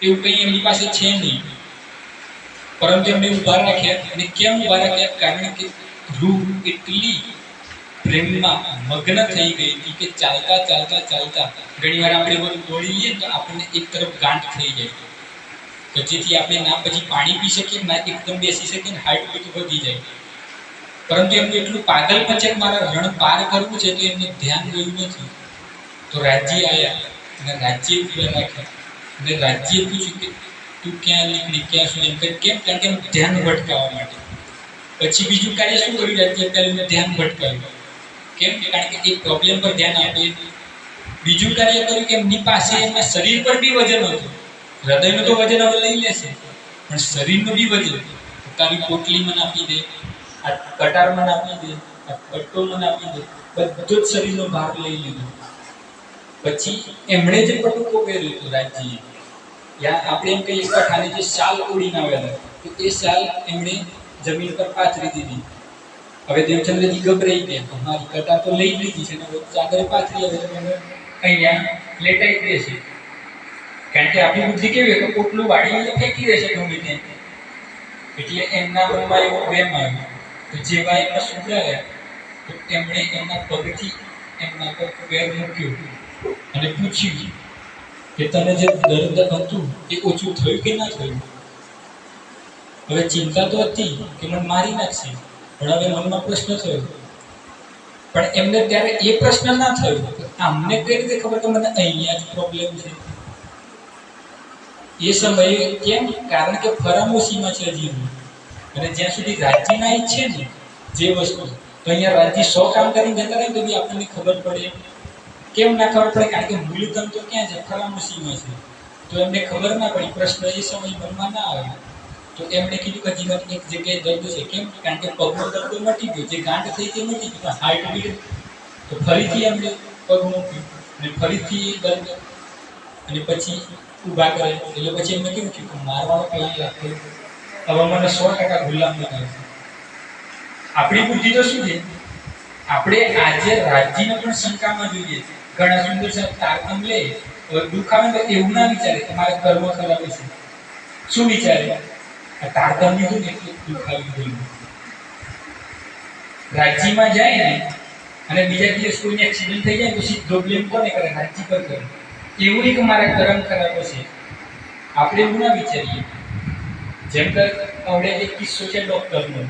એવું કંઈ એમની પાસે છે નહીં પરંતુ એમને ઊભા રાખ્યા અને કેમ ઊભા રાખ્યા કારણ કે રૂહ એટલી પ્રેમમાં મગ્ન થઈ ગઈ હતી કે ચાલતા ચાલતા ચાલતા ઘણીવાર આપણે બધું દોડી લઈએ ને તો આપણને એક તરફ ગાંઠ થઈ જાય તો જેથી આપણે ના પછી પાણી પી શકીએ ના એકદમ બેસી શકીએ ને હાર્ટ બીટ વધી જાય પરંતુ એમનું એટલું પાગલ છે કે મારા રણ પાર કરવું છે તો એમને ધ્યાન ગયું નથી તો રાજ્ય આવ્યા અને રાજ્ય ઉભા રાખ્યા અને રાજ્ય પૂછ્યું કે તું ક્યાં નીકળી, ક્યાં સુધી એમ કરી, કેમ? કારણ કે એનું ધ્યાન ભટકાવવા માટે. પછી બીજું કાર્ય શું કર્યું રાજ્ય? પહેલું ધ્યાન ભટકાવ્યું. કેમ કારણ કે એક પ્રોબ્લેમ પર ધ્યાન આપે બીજું કાર્ય કર્યું કે એમની પાસે એમના શરીર પર બી વજન હતું. હૃદયનું તો વજન હવે લઈ લેશે. પણ શરીરનું બી વજન તારી પોટલી મને આપી દે, આ કટાર મને આપી દે, આ પટ્ટો મને આપી દે, બધો જ શરીરનો ભાર લઈ લીધો. પછી એમણે જે પટુકો પહેર્યું હતું રાજ્યએ યા આપણે એમ કહીએ કઠાને જે શાલ ઓળીને આવેલા તો એ શાલ એમણે જમીન પર પાથરી દીધી હવે દેવચંદ્રજી ગભરાઈ ગયા તો મારી કટા તો લઈ જ લીધી છે ને હવે ચાદરે પાથરી હવે તો મને અહીંયા લેટાઈ જ દેશે કારણ કે આપણી બુદ્ધિ કેવી હોય કે પોટલું વાળીને ફેંકી દેશે ગમે ત્યાં એટલે એમના મનમાં એવો વેમ આવ્યો તો જેવા એમના સુધરાયા તો એમણે એમના પગથી એમના પર પેર મૂક્યું અને પૂછ્યું કે તને જે દર્દ હતું, એ ઓછું થયું કે ના થયું? હવે ચિંતા તો હતી કે મને મારી નાખશે, પણ હવે મનમાં પ્રશ્ન થયો. પણ એમને ત્યારે એ પ્રશ્ન ના થયો અમને કઈ રીતે ખબર કે મને અહીંયા જ પ્રોબ્લેમ છે? એ સમયે કેમ? કારણ કે ફરામોશીમાં છે હજી અને જ્યાં સુધી રાજ્ય ના ઈચ્છે ને જે વસ્તુ, તો અહીંયા રાજ્ય સો કામ કરીને જતા રહે તો બી આપણને ખબર પડે. કેમ ના ખબર પડે? કારણ કે મૂલ્યતમ તો ક્યાં છે? ફલામસીમાં છે. તો એમને ખબર ના પડી, પ્રશ્ન એ સમય મનમાં ના આવે. તો એમણે કીધું કે જીવન એક જગ્યાએ દર્દ છે. કેમ? કારણ કે પગનો દર્દ મટી ગયો. જે ગાંઠ થઈ તે મટી ગયું. Heart beat. તો ફરીથી એમણે પગ મૂક્યું. અને ફરીથી દર્દ. અને પછી ઊભા કરે. એટલે પછી એમને કેવું થયું કે મારવાનો પ્લાન લાગતો હવે મને સો ટકા ગુલામ બનાવશે આપણી બુદ્ધિ તો શું છે? આપણે આજે રાજ્યને પણ શંકામાં જોઈએ ઘણા સુંદર સાહેબ તારતમ લે હવે દુઃખ આવે ને તો એવું ના વિચારે કે કર્મ ખરાબ છે શું વિચારે? આ તારતમ લીધું ને એટલું દુખાવી જોઈએ રાજ્યમાં જાય ને, અને બીજા દિવસ કોઈને એક્સિડન્ટ થઈ જાય તો સીધો બ્લેમ કોને કરે? રાજ્ય પર કરે. એવું નહીં કે મારા કર્મ ખરાબ છે. આપણે એવું ના વિચારીએ. જેમ કે આપણે એક કિસ્સો છે ડૉક્ટરનો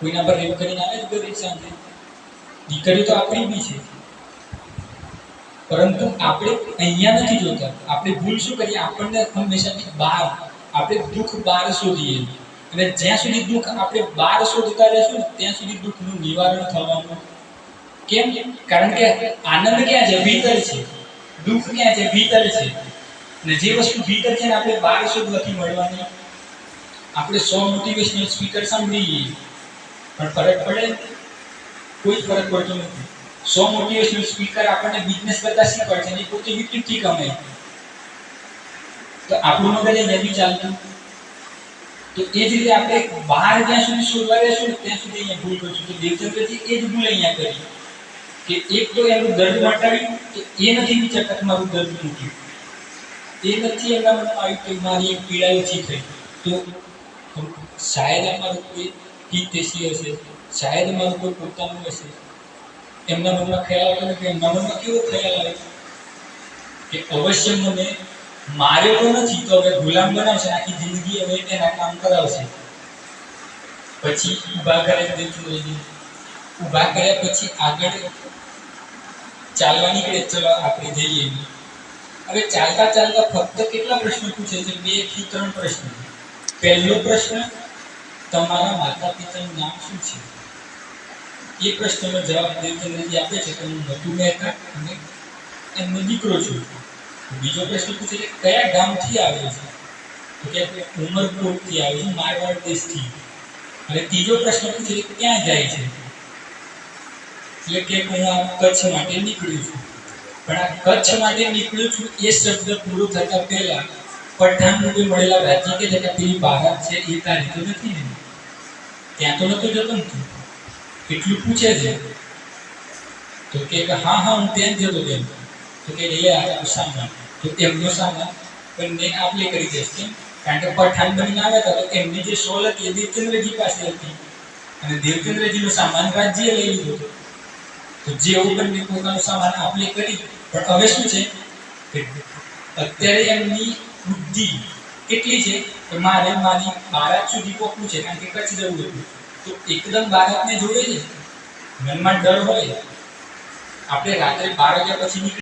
કોઈના પર રેપ કરીને આવે જ ગરીબ સાંજે દીકરીઓ તો આપણી બી છે. પરંતુ આપણે અહીંયા નથી જોતા. આપણે ભૂલ શું કરીએ? આપણને હંમેશાથી બહાર આપણે દુઃખ બહાર શોધીએ. અને જ્યાં સુધી દુઃખ આપણે બહાર શોધતા રહેશું ને ત્યાં સુધી દુઃખનું નિવારણ થવાનું. કેમ? કારણ કે આનંદ ક્યાં છે? ભીતર છે. દુઃખ ક્યાં છે? ભીતર છે. ને જે વસ્તુ ભીતર છે ને આપણે બહાર શોધવાથી મળવાની. આપણે સો મોટિવેશનલ સ્પીકર સાંભળીએ. પણ ફરક પડે કોઈ જ ફરક પડતો નથી સો મોટિવેશનલ સ્પીકર આપણને બિઝનેસ કરતા શીખવાડે છે અને એ પોતે યુટ્યુબથી કમાય તો આપણું મગજ એ નથી ચાલતું તો એ જ રીતે આપણે બહાર જ્યાં સુધી શોધવા રહેશું ને ત્યાં સુધી અહીંયા ભૂલ કરશું તો દેવચંદ્રજી એ જ ભૂલ અહીંયા કરી કે એક તો એનું દર્દ મટાડ્યું તો એ નથી વિચારતા કે મારું દર્દ મૂક્યું એ નથી એમના મનમાં આવ્યું કે મારી એક પીડા ઓછી થઈ તો શાયદ અમારું કોઈ હિતેશી હશે, શાયદ મારું કોઈ પોતાનું હશે. એમના મનમાં ખ્યાલ આવ્યો ને કે એમના મનમાં કેવો ખ્યાલ આવ્યો કે અવશ્ય મને માર્યો નથી, તો હવે ગુલામ બનાવશે, આખી જિંદગી હવે એના કામ કરાવશે. પછી ઊભા કરે દેવચંદ્રજી ઊભા કર્યા પછી આગળ ચાલવા નીકળે, ચલો આપણે જઈએ. હવે ચાલતા ચાલતા ફક્ત કેટલા પ્રશ્નો પૂછે છે? બેથી ત્રણ પ્રશ્ન. પહેલો પ્રશ્ન તમારા માતા પિતાનું નામ શું છે એ પ્રશ્નનો જવાબ દેવચંદ્રજી આપે છે કે હું મધુ મહેતા અને એમનો દીકરો છું બીજો પ્રશ્ન પૂછે છે કયા ગામથી આવ્યો છે તો કે ઉમરકોટથી આવ્યો છું મારવાડ દેશથી અને ત્રીજો પ્રશ્ન પૂછે કે ક્યાં જાય છે એટલે કે હું આ કચ્છ માટે નીકળ્યું છું પણ આ કચ્છ માટે નીકળ્યું છું એ શબ્દ પૂરો થતા પહેલા પઠાણ રૂપે મળેલા રાજ્ય કે જગ્યા પેલી ભારત છે એ તારી તો નથી ને ત્યાં તો નતો જતો ને તું એટલું પૂછે છે તો કે કે હા હા હું ત્યાં જ જતો તેમ તો કે લે આ તારો સામાન તો એમનો સામાન બંને આપલે કરી દેશ કેમ કારણ કે પઠાણ બનીને આવ્યા હતા તો એમની જે સોલ હતી એ દેવચંદ્રજી પાસે હતી અને દેવચંદ્રજીનો સામાન રાજ્ય લઈ લીધો હતો તો જેવું બંને પોતાનો સામાન આપલે કરી પણ હવે શું છે કે અત્યારે એમની બુદ્ધિ કેટલી છે? કે મારે મારી બારાત સુધી પહોંચવું છે, કારણ કે કચ્છ જવું હતું તો એકદમ બારાતને જોડે છે. મનમાં ડર હોય. આપણે રાત્રે બાર વાગ્યા પછી